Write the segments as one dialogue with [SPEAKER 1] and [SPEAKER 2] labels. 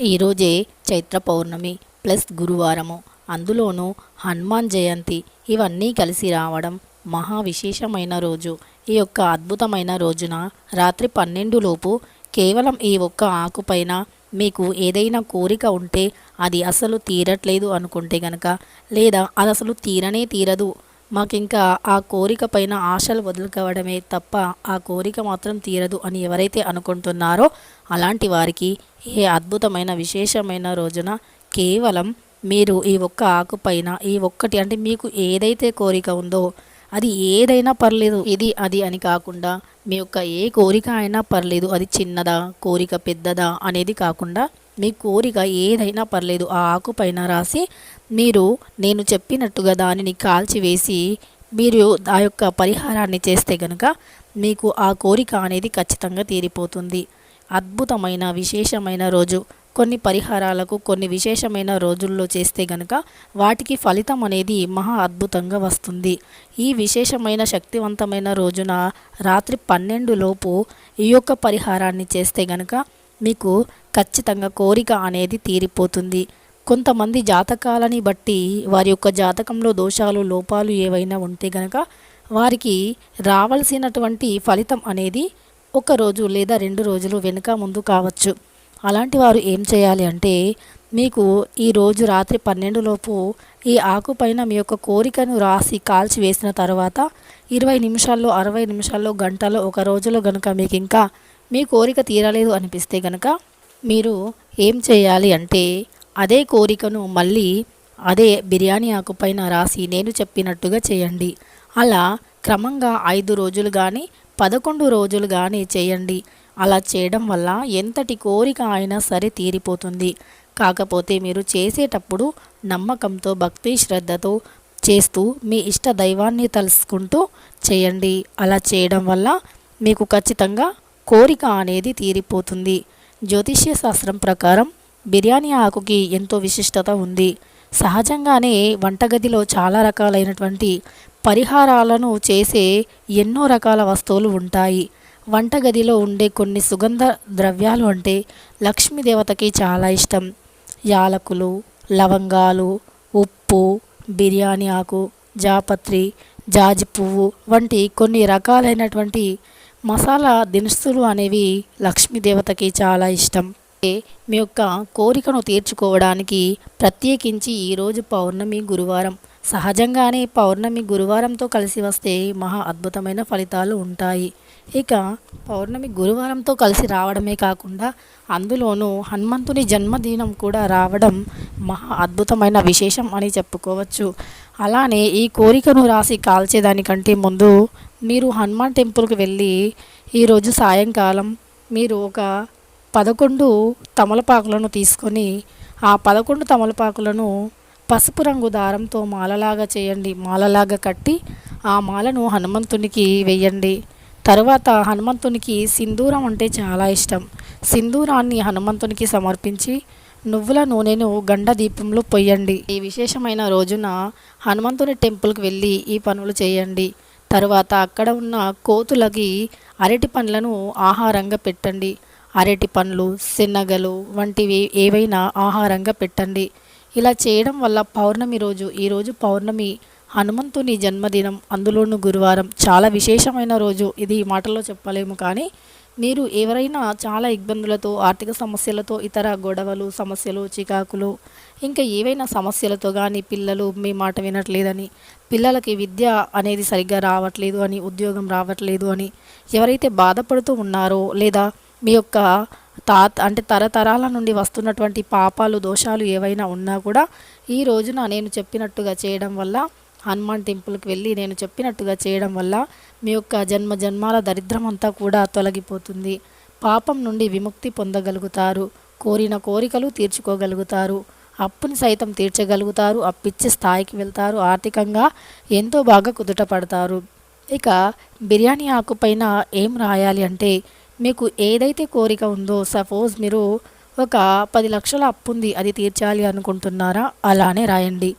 [SPEAKER 1] ఈరోజే చైత్ర పౌర్ణమి ప్లస్ గురువారము. అందులోనూ హనుమాన్ జయంతి ఇవన్నీ కలిసి రావడం మహా విశేషమైన రోజు. ఈ యొక్క అద్భుతమైన రోజున రాత్రి పన్నెండు లోపు కేవలం ఈ ఒక్క ఆకుపైన మీకు ఏదైనా కోరిక ఉంటే అది అసలు తీరట్లేదు అనుకుంటే గనక లేదా అది అసలు తీరనే తీరదు మాకు ఇంకా ఆ కోరిక పైన ఆశలు వదులుకోవడమే తప్ప ఆ కోరిక మాత్రం తీరదు అని ఎవరైతే అనుకుంటున్నారో అలాంటి వారికి ఏ అద్భుతమైన విశేషమైన రోజున కేవలం మీరు ఈ ఒక్క ఆకుపైన ఈ ఒక్కటి అంటే మీకు ఏదైతే కోరిక ఉందో అది ఏదైనా పర్లేదు ఇది అది అని కాకుండా మీ యొక్క ఏ కోరిక అయినా పర్లేదు అది చిన్నదా కోరిక పెద్దదా అనేది కాకుండా మీ కోరిక ఏదైనా పర్లేదు ఆ ఆకు పైన రాసి మీరు నేను చెప్పినట్టుగా దానిని కాల్చివేసి మీరు ఆ యొక్క పరిహారాన్ని చేస్తే గనుక మీకు ఆ కోరిక అనేది ఖచ్చితంగా తీరిపోతుంది. అద్భుతమైన విశేషమైన రోజు. కొన్ని పరిహారాలకు కొన్ని విశేషమైన రోజుల్లో చేస్తే గనక వాటికి ఫలితం అనేది మహా అద్భుతంగా వస్తుంది. ఈ విశేషమైన శక్తివంతమైన రోజున రాత్రి పన్నెండు లోపు ఈ యొక్క పరిహారాన్ని చేస్తే గనక మీకు ఖచ్చితంగా కోరిక అనేది తీరిపోతుంది. కొంతమంది జాతకాలని బట్టి వారి యొక్క జాతకంలో దోషాలు లోపాలు ఏవైనా ఉంటే గనక వారికి రావాల్సినటువంటి ఫలితం అనేది ఒక రోజు లేదా రెండు రోజులు వెనుక ముందు కావచ్చు. అలాంటి వారు ఏం చేయాలి అంటే మీకు ఈ రోజు రాత్రి పన్నెండులోపు ఈ ఆకు పైన మీ యొక్క కోరికను రాసి కాల్చి వేసిన తర్వాత ఇరవై నిమిషాల్లో అరవై నిమిషాల్లో గంటలో ఒక రోజులో గనుక మీకు ఇంకా మీ కోరిక తీరలేదు అనిపిస్తే గనక మీరు ఏం చేయాలి అంటే అదే కోరికను మళ్ళీ అదే బిర్యానీ ఆకుపైన రాసి నేను చెప్పినట్టుగా చేయండి. అలా క్రమంగా ఐదు రోజులు కానీ పదకొండు రోజులు కానీ చేయండి. అలా చేయడం వల్ల ఎంతటి కోరిక అయినా సరే తీరిపోతుంది. కాకపోతే మీరు చేసేటప్పుడు నమ్మకంతో భక్తి శ్రద్ధతో చేస్తూ మీ ఇష్ట దైవాన్ని తలుసుకుంటూ చేయండి. అలా చేయడం వల్ల మీకు ఖచ్చితంగా కోరిక అనేది తీరిపోతుంది. జ్యోతిష్య శాస్త్రం ప్రకారం బిర్యానీ ఆకుకి ఎంతో విశిష్టత ఉంది. సహజంగానే వంటగదిలో చాలా రకాలైనటువంటి పరిహారాలను చేసే ఎన్నో రకాల వస్తువులు ఉంటాయి. వంటగదిలో ఉండే కొన్ని సుగంధ ద్రవ్యాలు అంటే లక్ష్మీదేవతకి చాలా ఇష్టం. యాలకులు లవంగాలు ఉప్పు బిర్యానీ ఆకు జాపత్రి జాజి పువ్వు వంటి కొన్ని రకాలైనటువంటి మసాలా దినుసులు అనేవి లక్ష్మీదేవతకి చాలా ఇష్టం. మీ యొక్క కోరికను తీర్చుకోవడానికి ప్రత్యేకించి ఈరోజు పౌర్ణమి గురువారం. సహజంగానే పౌర్ణమి గురువారంతో కలిసి వస్తే మహా అద్భుతమైన ఫలితాలు ఉంటాయి. ఇక పౌర్ణమి గురువారంతో కలిసి రావడమే కాకుండా అందులోనూ హనుమంతుని జన్మదినం కూడా రావడం మహా అద్భుతమైన విశేషం అని చెప్పుకోవచ్చు. అలానే ఈ కోరికను రాసి కాల్చేదానికంటే ముందు మీరు హనుమాన్ టెంపుల్కి వెళ్ళి ఈరోజు సాయంకాలం మీరు ఒక పదకొండు తమలపాకులను తీసుకొని ఆ పదకొండు తమలపాకులను పసుపు రంగు దారంతో మాలలాగా చేయండి. మాలలాగా కట్టి ఆ మాలను హనుమంతునికి వేయండి. తరువాత హనుమంతునికి సింధూరం అంటే చాలా ఇష్టం. సింధూరాన్ని హనుమంతునికి సమర్పించి నువ్వుల నూనెను గండ దీపంలో పొయ్యండి. ఈ విశేషమైన రోజున హనుమంతుని టెంపుల్కి వెళ్ళి ఈ పనులు చేయండి. తరువాత అక్కడ ఉన్న కోతులకి అరటి పండ్లను ఆహారంగా పెట్టండి. అరటి పండ్లు శనగలు వంటివి ఏవైనా ఆహారంగా పెట్టండి. ఇలా చేయడం వల్ల పౌర్ణమి రోజు ఈరోజు పౌర్ణమి హనుమంతుని జన్మదినం అందులోనూ గురువారం. చాలా విశేషమైన రోజు. ఇది మాటల్లో చెప్పలేము కానీ మీరు ఎవరైనా చాలా ఇబ్బందులతో ఆర్థిక సమస్యలతో ఇతర గొడవలు సమస్యలు చికాకులు ఇంకా ఏవైనా సమస్యలతో కానీ పిల్లలు మీ మాట వినట్లేదని పిల్లలకి విద్య అనేది సరిగ్గా రావట్లేదు అని ఉద్యోగం రావట్లేదు అని ఎవరైతే బాధపడుతూ ఉన్నారో లేదా మీ యొక్క తాత అంటే తరతరాల నుండి వస్తున్నటువంటి పాపాలు దోషాలు ఏవైనా ఉన్నా కూడా ఈ రోజున నేను చెప్పినట్టుగా చేయడం వల్ల హనుమాన్ టెంపుల్కి వెళ్ళి నేను చెప్పినట్టుగా చేయడం వల్ల మీ యొక్క జన్మ జన్మాల దరిద్రం అంతా కూడా తొలగిపోతుంది. పాపం నుండి విముక్తి పొందగలుగుతారు. కోరిన కోరికలు తీర్చుకోగలుగుతారు. అప్పుని సైతం తీర్చగలుగుతారు. అప్పిచ్చే స్థాయికి వెళ్తారు. ఆర్థికంగా ఎంతో బాగా కుదుట పడతారు. ఇక బిర్యానీ ఆకుపైన ఏం రాయాలి అంటే మీకు ఏదైతే కోరిక ఉందో సపోజ్ మీరు ఒక పది లక్షల అప్పు ఉంది అది తీర్చాలి అనుకుంటున్నారా? అలానే రాయండి.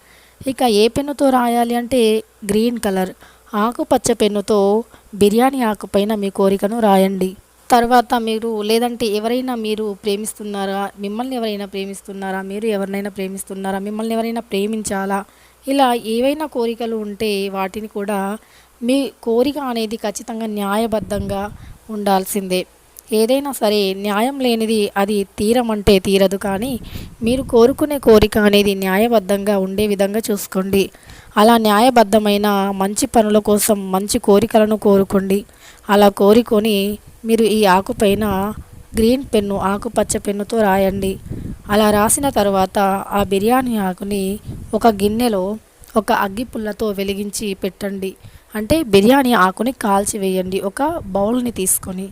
[SPEAKER 1] ఇక ఏ పెన్నుతో రాయాలి అంటే గ్రీన్ కలర్. ఆకుపచ్చ పెన్నుతో బిర్యానీ ఆకుపైన మీ కోరికను రాయండి. తర్వాత మీరు లేదంటే ఎవరైనా మీరు ప్రేమిస్తున్నారా? మిమ్మల్ని ఎవరైనా ప్రేమిస్తున్నారా? మీరు ఎవరినైనా ప్రేమిస్తున్నారా? మిమ్మల్ని ఎవరైనా ప్రేమించాలా? ఇలా ఏవైనా కోరికలు ఉంటే వాటిని కూడా మీ కోరిక అనేది ఖచ్చితంగా న్యాయబద్ధంగా ఉండాల్సిందే. ఏదైనా సరే న్యాయం లేనిది అది తీరమంటే తీరదు కానీ మీరు కోరుకునే కోరిక అనేది న్యాయబద్ధంగా ఉండే విధంగా చూసుకోండి. అలా న్యాయబద్ధమైన మంచి పనుల కోసం మంచి కోరికలను కోరుకోండి. అలా కోరుకొని మీరు ఈ ఆకుపైన గ్రీన్ పెన్ను ఆకుపచ్చ పెన్నుతో రాయండి. అలా రాసిన తర్వాత ఆ బిర్యానీ ఆకుని ఒక గిన్నెలో ఒక అగ్గిపుల్లతో వెలిగించి పెట్టండి. అంటే బిర్యానీ ఆకుని కాల్చి వేయండి. ఒక బౌల్ని తీసుకొని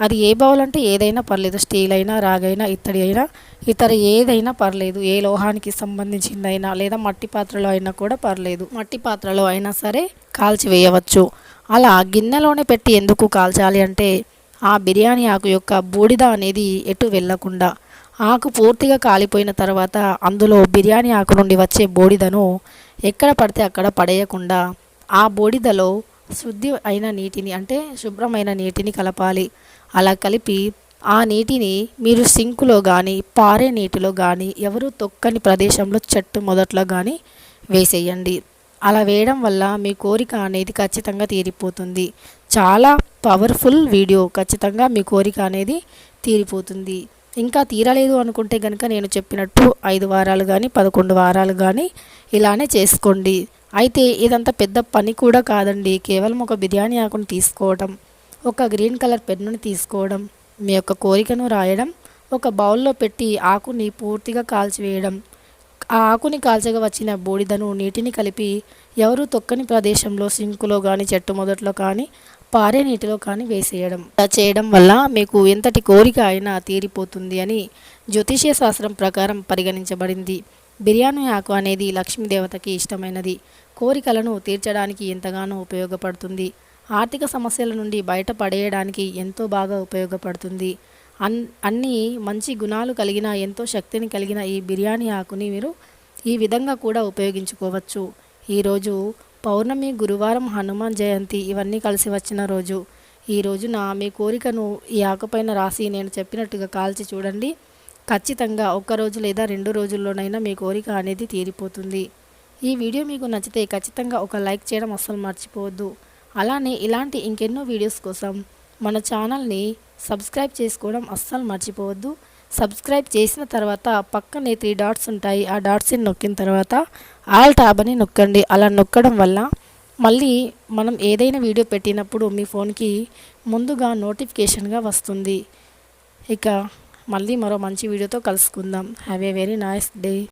[SPEAKER 1] అది ఏ బౌల్ అంటే ఏదైనా పర్లేదు. స్టీల్ అయినా రాగైనా ఇత్తడి అయినా ఇతర ఏదైనా పర్లేదు. ఏ లోహానికి సంబంధించిందైనా లేదా మట్టి పాత్రలో అయినా కూడా పర్లేదు. మట్టి పాత్రలో అయినా సరే కాల్చివేయవచ్చు అలా గిన్నెలోనే పెట్టి ఎందుకు కాల్చాలి అంటే ఆ బిర్యానీ ఆకు యొక్క బూడిద అనేది ఎటు వెళ్ళకుండా. ఆకు పూర్తిగా కాలిపోయిన తర్వాత అందులో బిర్యానీ ఆకు నుండి వచ్చే బూడిదను ఎక్కడ పడితే అక్కడ పడేయకుండా ఆ బూడిదలో శుద్ధి అయిన నీటిని అంటే శుభ్రమైన నీటిని కలపాలి. అలా కలిపి ఆ నీటిని మీరు సింకులో కానీ పారే నీటిలో కానీ ఎవరు తొక్కని ప్రదేశంలో చెట్టు మొదట్లో కానీ వేసేయండి. అలా వేయడం వల్ల మీ కోరిక అనేది ఖచ్చితంగా తీరిపోతుంది. చాలా పవర్ఫుల్ వీడియో ఖచ్చితంగా మీ కోరిక అనేది తీరిపోతుంది. ఇంకా తీరలేదు అనుకుంటే కనుక నేను చెప్పినట్టు ఐదు వారాలు కానీ పదకొండు వారాలు కానీ ఇలానే చేసుకోండి. అయితే ఇదంతా పెద్ద పని కూడా కాదండి. కేవలం ఒక బిర్యానీ ఆకును తీసుకోవటం. ఒక గ్రీన్ కలర్ పెన్నుని తీసుకోవడం మీ యొక్క కోరికను రాయడం ఒక బౌల్లో పెట్టి ఆకుని పూర్తిగా కాల్చివేయడం. ఆ ఆకుని కాల్చగా వచ్చిన బూడిదను నీటిని కలిపి ఎవరు తొక్కని ప్రదేశంలో సింకులో కానీ చెట్టు మొదట్లో కానీ పారే నీటిలో కానీ వేసేయడం. అలా చేయడం వల్ల మీకు ఎంతటి కోరిక అయినా తీరిపోతుంది అని జ్యోతిష్య శాస్త్రం ప్రకారం పరిగణించబడింది. బిర్యానీ ఆకు అనేది లక్ష్మీదేవతకి ఇష్టమైనది. కోరికలను తీర్చడానికి ఎంతగానో ఉపయోగపడుతుంది. ఆర్థిక సమస్యల నుండి బయటపడేయడానికి ఎంతో బాగా ఉపయోగపడుతుంది. అన్ అన్ని మంచి గుణాలు కలిగిన ఎంతో శక్తిని కలిగిన ఈ బిర్యానీ ఆకుని మీరు ఈ విధంగా కూడా ఉపయోగించుకోవచ్చు. ఈరోజు పౌర్ణమి గురువారం హనుమాన్ జయంతి ఇవన్నీ కలిసి వచ్చిన రోజు. ఈ రోజున మీ కోరికను ఈ ఆకుపైన రాసి నేను చెప్పినట్టుగా కాల్చి చూడండి. ఖచ్చితంగా ఒక్క రోజు లేదా రెండు రోజుల్లోనైనా మీ కోరిక అనేది తీరిపోతుంది. ఈ వీడియో మీకు నచ్చితే ఖచ్చితంగా ఒక లైక్ చేయడం అస్సలు మర్చిపోవద్దు. అలానే ఇలాంటి ఇంకెన్నో వీడియోస్ కోసం మన ఛానల్ని సబ్స్క్రైబ్ చేసుకోవడం అస్సలు మర్చిపోవద్దు. సబ్స్క్రైబ్ చేసిన తర్వాత పక్కనే త్రీ డాట్స్ ఉంటాయి. ఆ డాట్స్ని నొక్కిన తర్వాత ఆల్ ట్యాబ్ అని నొక్కండి. అలా నొక్కడం వల్ల మళ్ళీ మనం ఏదైనా వీడియో పెట్టినప్పుడు మీ ఫోన్కి ముందుగా నోటిఫికేషన్గా వస్తుంది. ఇక మళ్ళీ మరో మంచి వీడియోతో కలుసుకుందాం. Have a very nice day